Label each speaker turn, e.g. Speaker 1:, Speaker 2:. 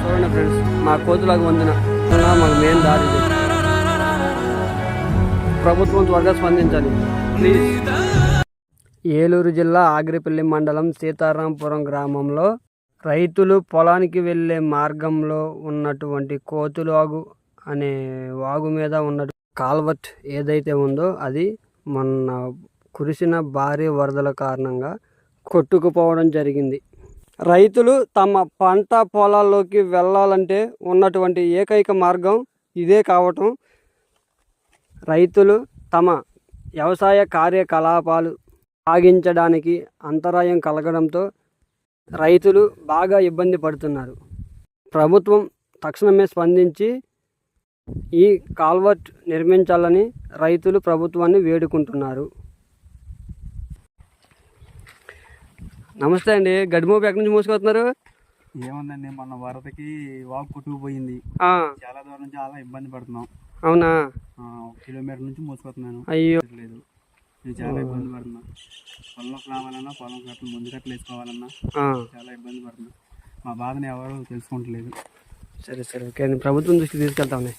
Speaker 1: చూడండి ఫ్రెండ్స్ మా కోతులకు వందిన మాకు మెయిన్ దారి ప్రభుత్వం త్వరగా స్పందించాలి. ప్లీజ్ ఏలూరు జిల్లా ఆగిరిపల్లి మండలం సీతారాంపురం గ్రామంలో రైతులు పొలానికి వెళ్ళే మార్గంలో ఉన్నటువంటి కోతులాగు అనే వాగు మీద ఉన్న కాల్వర్ట్ ఏదైతే ఉందో అది మొన్న కురిసిన భారీ వరదల కారణంగా కొట్టుకుపోవడం జరిగింది. రైతులు తమ పంట పొలాల్లోకి వెళ్ళాలంటే ఉన్నటువంటి ఏకైక మార్గం ఇదే కావటం. రైతులు తమ వ్యవసాయ కార్యకలాపాలు సాగించడానికి అంతరాయం కలగడంతో రైతులు బాగా ఇబ్బంది పడుతున్నారు. ప్రభుత్వం తక్షణమే స్పందించి ఈ కాల్వర్ట్ నిర్మించాలని రైతులు ప్రభుత్వాన్ని వేడుకుంటున్నారు. నమస్తే అండి. గడిమోపు ఎక్కడి నుంచి మూసుకొస్తున్నారు?
Speaker 2: ఏముందండి మొన్న వరదకి వాగు కొట్టుకుపోయింది చాలా దూరం నుంచి చాలా ఇబ్బంది పడుతున్నాం.
Speaker 1: అవునా?
Speaker 2: ఒక కిలోమీటర్ నుంచి మూసుకొస్తున్నాను.
Speaker 1: అయ్యో.
Speaker 2: లేదు. నేను చాలా ఇబ్బంది పడుతున్నా. పొలంలోకి రావాలన్నా పొలం కట్టలు ముందు కట్టలు వేసుకోవాలన్నా చాలా ఇబ్బంది పడుతున్నా. మా బాధని ఎవరు తెలుసుకుంటలేదు.
Speaker 1: సరే సరే. ఓకే ప్రభుత్వం దృష్టికి తీసుకెళ్తాంలే